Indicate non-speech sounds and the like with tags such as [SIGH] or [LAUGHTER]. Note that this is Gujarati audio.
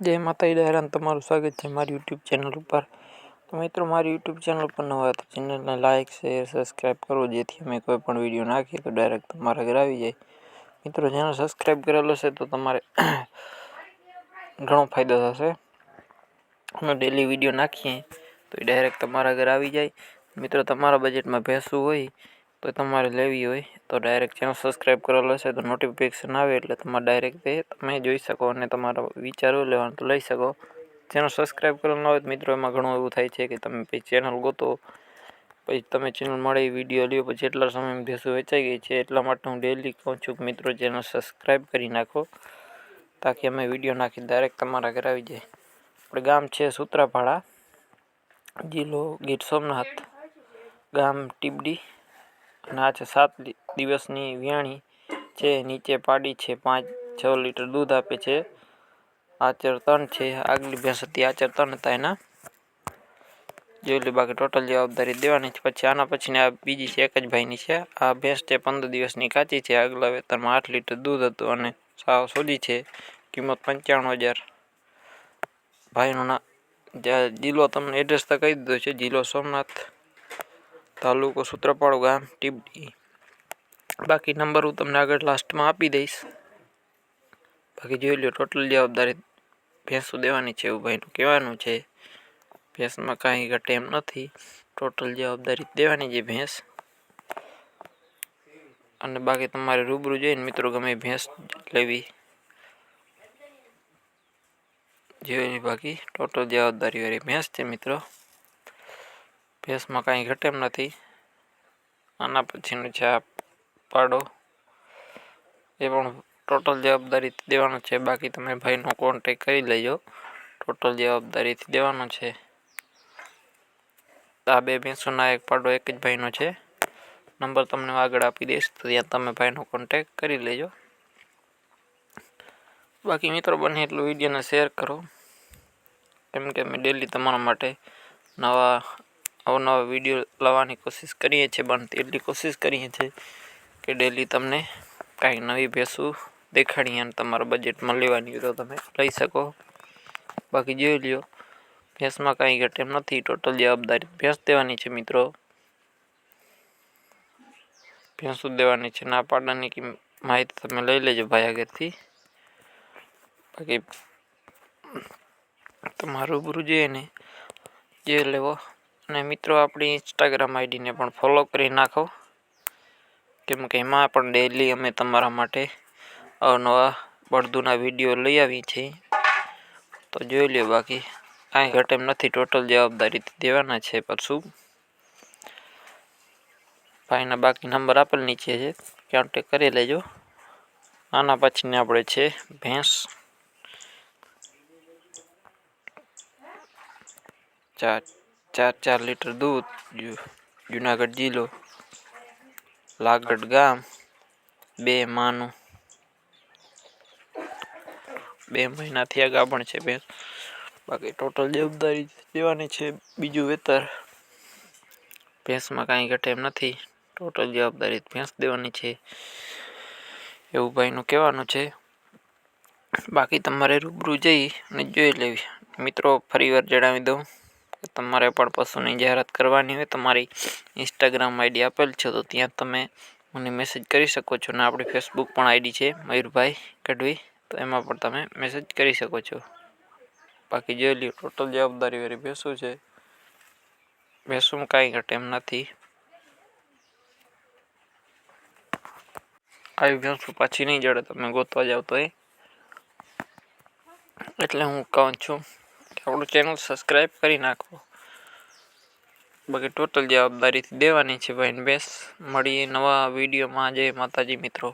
જય માતા ડાયરાન તમારું સ્વાગત છે મારી યુટ્યુબ ચેનલ ઉપર. તો મિત્રો, મારી યુટ્યુબ ચેનલ પર ન હોય તો ચેનલને લાઇક શેર સબસ્ક્રાઈબ કરો. જેથી અમે કોઈ પણ વીડિયો નાખીએ તો ડાયરેક્ટ તમારા ઘરે આવી જાય. મિત્રો, જેનો સબસ્ક્રાઈબ કરેલો છે તો તમારે [COUGHS] ઘણો ફાયદો થશે. અમે ડેલી વીડિયો નાખીએ તો એ ડાયરેક્ટ તમારા ઘરે આવી જાય. મિત્રો, તમારા બજેટમાં ભેંસવું હોય તો તમારે લેવી હોય તો ડાયરેક્ટ ચેનલ સબસ્ક્રાઈબ કરેલો છે તો નોટિફિકેશન આવે એટલે તમારે ડાયરેક્ટ તમે જોઈ શકો અને તમારો વિચારો લેવાનું તો લઈ શકો. ચેનલ સબસ્ક્રાઈબ કરેલું હોય તો મિત્રો એમાં ઘણું એવું થાય છે કે તમે પછી ચેનલ ગોતો, પછી તમે ચેનલ મળે વીડિયો લ્યો, પછી એટલા સમયમાં ભેંસો વેચાઈ ગઈ છે એટલા માટે હું ડેલી કહું છું કે મિત્રો ચેનલ સબસ્ક્રાઈબ કરી નાખો, તાકી અમે વીડિયો નાખી ડાયરેક્ટ તમારા ઘરે આવી જાય. આપણે ગામ છે સૂત્રાપાડા, જિલ્લો ગીર સોમનાથ, ગામ ટીબડી. અને આ છે સાત દિવસની વ્યાણી છે નીચે પાડી છે. પાંચ, છ લીટર દૂધ આપે છે. આચર ત્રણ છે. આગલી ભેંસ હતી, આચર ત્રણ હતા એના. જોઈ લે બાકી ટોટલ જવાબદારી દેવાની છે. પછી આના પછીની આ બીજી છે, એક જ ભાઈની છે. આ ભેંસ છે પંદર દિવસની કાચી છે. આગલા વેતરમાં આઠ લીટર દૂધ હતું અને સાવ સોજી છે. કિંમત પંચાણું હજાર. ભાઈનું ના જિલ્લો તમને એડ્રેસ તો કહી દીધો છે જિલ્લો સોમનાથ. તાલુકો સૂત્રપાડો ગામ ટીબડી. બાકી નંબર હું તમને આગળ લાસ્ટમાં આપી દઈશ. બાકી જોઈ લો ટોટલ જવાબદારી ભેંસું દેવાની છે એવું ભાઈનું કહેવાનું છે. ભેંસમાં કાંઈ ઘટે એમ નથી. ટોટલ જવાબદારી દેવાની છે ભેંસ. અને બાકી તમારે રૂબરૂ જોઈને મિત્રો ગમે ભેંસ લેવી. જેવી બાકી ટોટલ જવાબદારી વાળી ભેંસ છે મિત્રો. ભેંસમાં કાંઈ ઘટે એમ નથી. આના પછીનું છે આ પાડો. એ પણ ટોટલ જવાબદારીથી દેવાનો છે. બાકી તમે ભાઈનો કોન્ટેક કરી લેજો. ટોટલ જવાબદારીથી દેવાનો છે. આ બે ભેંસોના એક પાડો એક જ ભાઈનો છે. નંબર તમને આગળ આપી દઈશ, તો ત્યાં તમે ભાઈનો કોન્ટેક કરી લેજો. બાકી મિત્રો બને એટલું વિડીયોને શેર કરો. કેમ કે મેં ડેલી તમારા માટે નવા અવનવા વીડિયો લાવવાની કોશિશ કરીએ છીએ બનતી એટલી કોશિશ કરીએ છીએ કે ડેલી તમને કાંઈ નવી ભેંસું દેખાડીએ અને તમારા બજેટમાં લેવાની હોય તો તમે લઈ શકો. બાકી જોઈ લ્યો, ભેંસમાં કાંઈ ઘટે એમ નથી ટોટલ જવાબદારી ભેંસ દેવાની છે મિત્રો. ભેંસું દેવાની છે, ના પાડવાની માહિતી તમે લઈ લેજો ભાઈ આગળથી. બાકી તમારું રૂબરૂ જોઈએ ને. જે લેવો અને મિત્રો, આપણી ઇન્સ્ટાગ્રામ આઈડીને પણ ફોલો કરી નાખો. કેમ કે એમાં પણ ડેલી અમે તમારા માટે અવનવા બળદુના વીડિયો લઈ આવીએ છીએ તો જોઈ લ્યો બાકી, કાંઈ ઘટ એમ નથી ટોટલ જવાબદારી દેવાના છે પાછું. ભાઈના બાકી નંબર આપેલ નીચે છે કોન્ટેક કરી લેજો. આના પછીને આપણે છે ભેંસ. ચાર ચાર ચાર લીટર દૂધ જુનાગઢ જિલ્લો લાગડ ગામ, બે માનું. બે મહિનાથી આ ગાભણ છે ભેંસ. બાકી ટોટલ જવાબદારી દેવાની છે બીજું વેતર. ભેંસમાં કાંઈ ઘટે એમ નથી. ટોટલ જવાબદારી ભેંસ દેવાની છે. એવું ભાઈનું કહેવાનું છે. બાકી તમારે રૂબરૂ જઈ અને જોઈ લેવી. મિત્રો, ફરીવાર જણાવી દઉં. તમારે પણ પશુની જાહેરાત કરવાની હોય, તમારી ઇન્સ્ટાગ્રામ આઈડી આપેલ છે, તો ત્યાં તમે મને મેસેજ કરી શકો છો. અને આપણી ફેસબુક પણ આઈડી છે, મયુરભાઈ ગઢવી. તો એમાં પણ તમે મેસેજ કરી શકો છો. બાકી જોઈ લ્યો ટોટલ જવાબદારીવાળી ભેંસું છે. ભેંસું કાંઈ ઘટે એમ નથી. આવી ભેંસું પાછી નહીં જડે, તમે ગોતવા જાવ તો એ એટલે હું કહું છું. આપણું ચેનલ સબસ્ક્રાઈબ કરી નાખો. બાકી ટોટલ જવાબદારીથી દેવાની છે ભાઈને બેસ મળીએ નવા વિડીયોમાં જય માતાજી મિત્રો.